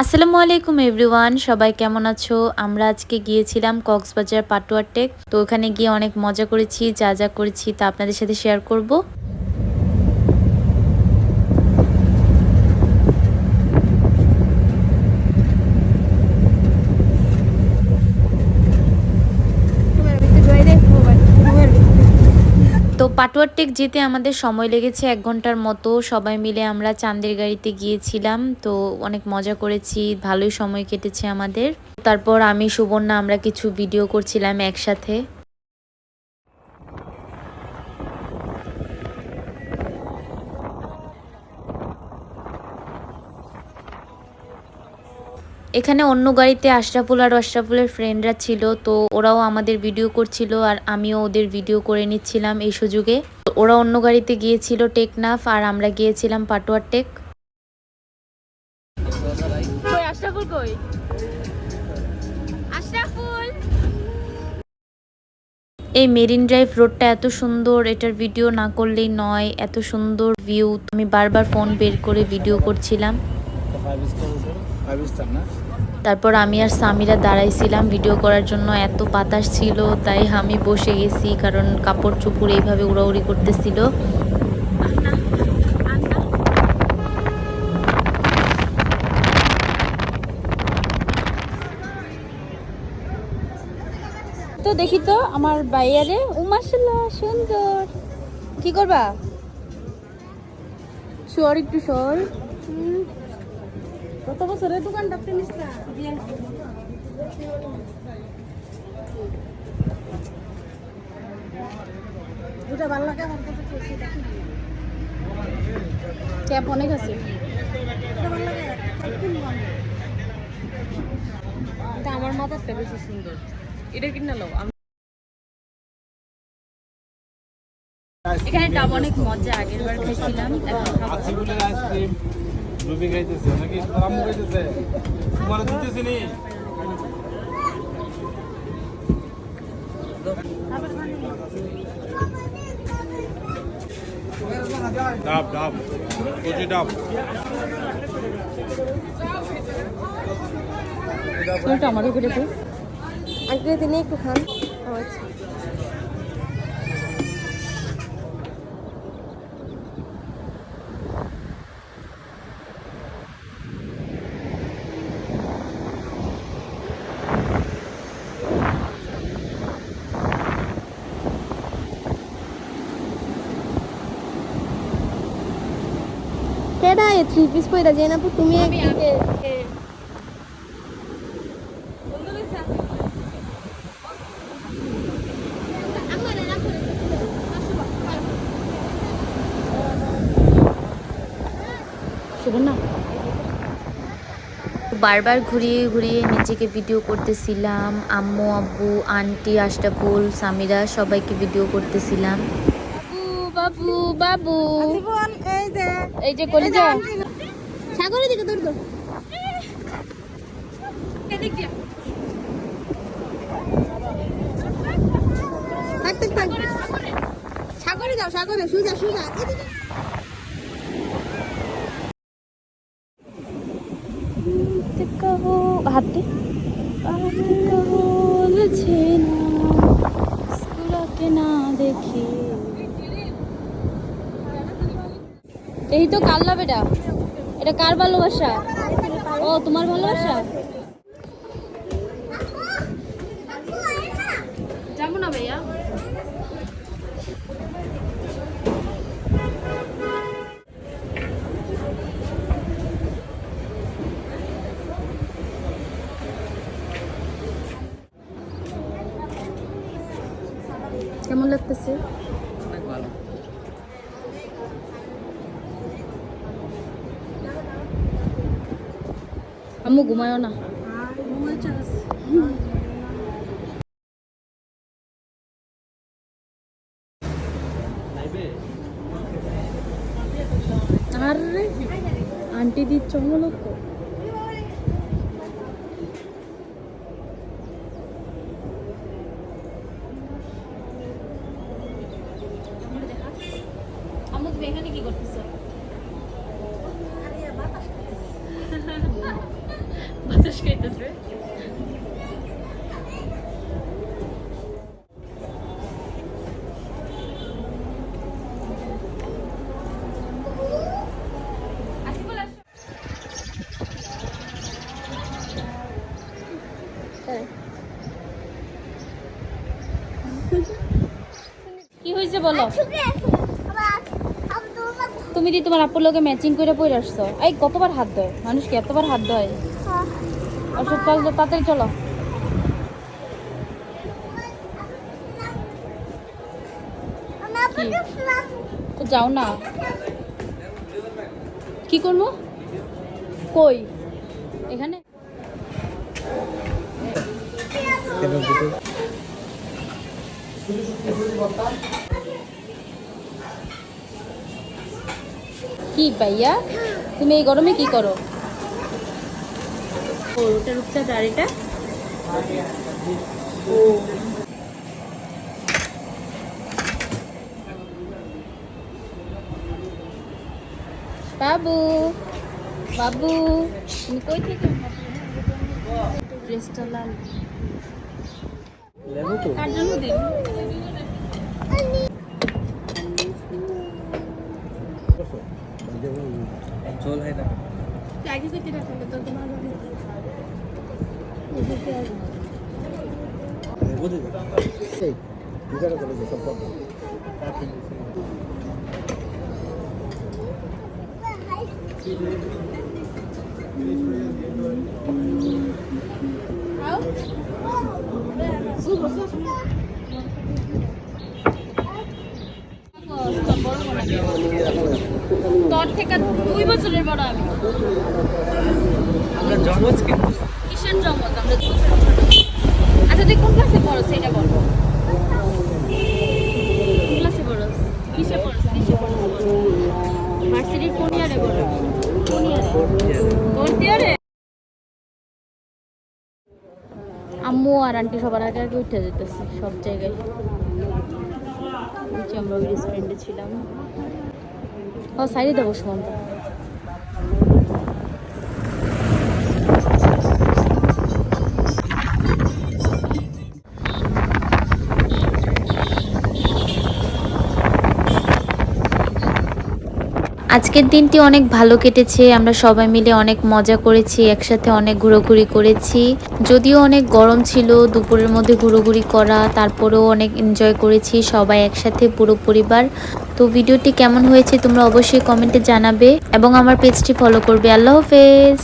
আসসালামু আলাইকুম এভরিওয়ান। সবাই কেমন আছো? আমরা আজকে গিয়েছিলাম কক্সবাজার পাটুয়ার টেক। তো ওখানে গিয়ে অনেক মজা করেছি, যা যা করেছি তা আপনাদের সাথে শেয়ার করব। তো পাটুয়ার টেক যেতে আমাদের সময় লেগেছে এক ঘণ্টার মতো। সবাই মিলে আমরা চান্দের গাড়িতে গিয়েছিলাম, তো অনেক মজা করেছি, ভালোই সময় কেটেছে আমাদের। তারপর আমি, সুবর্ণা, আমরা কিছু ভিডিও করছিলাম একসাথে। এখানে অন্য গাড়িতে আশরাফুল আর আশরাফুলের ফ্রেন্ডরা ছিল তো ওরাও আমাদের ভিডিও করছিল আর আমিও ওদের ভিডিও করে নিচ্ছিলাম এই সুযোগে। তো ওরা অন্য গাড়িতে গিয়েছিল টেকনাফ আর আমরা গিয়েছিলাম পাটোয়ার টেক। কই আশরাফুল কই? আশরাফুল! এই মেরিন ড্রাইভ রোডটা এত সুন্দর এটার ভিডিও না করলেই নয় এত সুন্দর ভিউ আমি বারবার ফোন বের করে ভিডিও করছিলাম। তারপর আমি আর সামিরা দাঁড়াইছিলাম ভিডিও করার জন্য এত বাতাস ছিল তাই আমি বসে গেছি কারণ কাপড় চুপুর এইভাবে উড়াউড়ি করতেছিল। তো দেখি তো আমার বাইয়ারে ও মাশাআল্লাহ সুন্দর। কি করবা? সর একটু সর হুম। কত বছরের দোকানটা না ভালো লাগে আমার কাছে তো ক্যাপ অনেক আছে। আমার মাথারটা বেশি সুন্দর। এটা কিনে নাও। আমি এখানে ডাব অনেক মজা। আগের বার খাইছিলাম এখন রুবি খাইতেছে নাকি? তোমার খাইতেছে। তোমার দিতেছি নি ডাব ডাব। কচি ডাব। তোরটা আমারও একটু খান। আচ্ছা। কেডা এ থ্রি পিস পয়রা যায় না তুমি বারবার ঘুরিয়ে ঘুরিয়ে নিজেকে ভিডিও করতেছিলাম আম্মু আব্বু আন্টি আশরাফুল সামিরা সবাইকে ভিডিও করতেছিলাম। বাবু বাবু। এই যে এই যে কলিজা। সাগরের দিকে দৌড় দৌড়। থাক থাক থাক। সাগরে যাও সাগরে সুজা সুজা। এদিকে। এই তো কাল্লা বেটা এটা কার ভালোবাসা? ও তোমার ভালোবাসা? যাব না ভাইয়া। কেমন লাগতেছে? আম্মু ঘুমায়ও না। আরে আন্টি দিচ্ছ লোক এখানে কি করতেছো বাতাস খাইতেছে কি হয়েছে বলো? তুমি দি তোমার আপুর লোকে ম্যাচিং করে পরে আসছো এই কতবার হাত দেয় মানুষকে এতবার হাত দেয় আচ্ছা চল তাড়াতাড়ি চলো? তো যাও না। কি করব? কই? এখানে? কি ভাইয়া? তুমি এই গরমে কি করো? ও ওটা রূপচাঁদ আর এটা? বাবু বাবু তুমি কই থেকে ড্রেসটা লাল? কার রাখো তো তোমার তোর থেকে দুই বছরের বড় আমি। আম্মু আর আন্টি সবার আগে আগে উঠে যেতেছি, সব জায়গায়। আমরা ওই রেস্টুরেন্টে ছিলাম। ও, সাইডে দেবো সমান আজকের দিনটি অনেক ভালো কেটেছে, আমরা সবাই মিলে অনেক মজা করেছি, একসাথে অনেক ঘোরাঘুরি করেছি। যদিও অনেক গরম ছিল, দুপুরের মধ্যে ঘোরাঘুরি করা, তারপরেও অনেক এনজয় করেছি, সবাই একসাথে, পুরো পরিবার। তো ভিডিওটি কেমন হয়েছে তোমরা অবশ্যই কমেন্টে জানাবে, এবং আমার পেজটি ফলো করবে। আল্লাহ হাফেজ!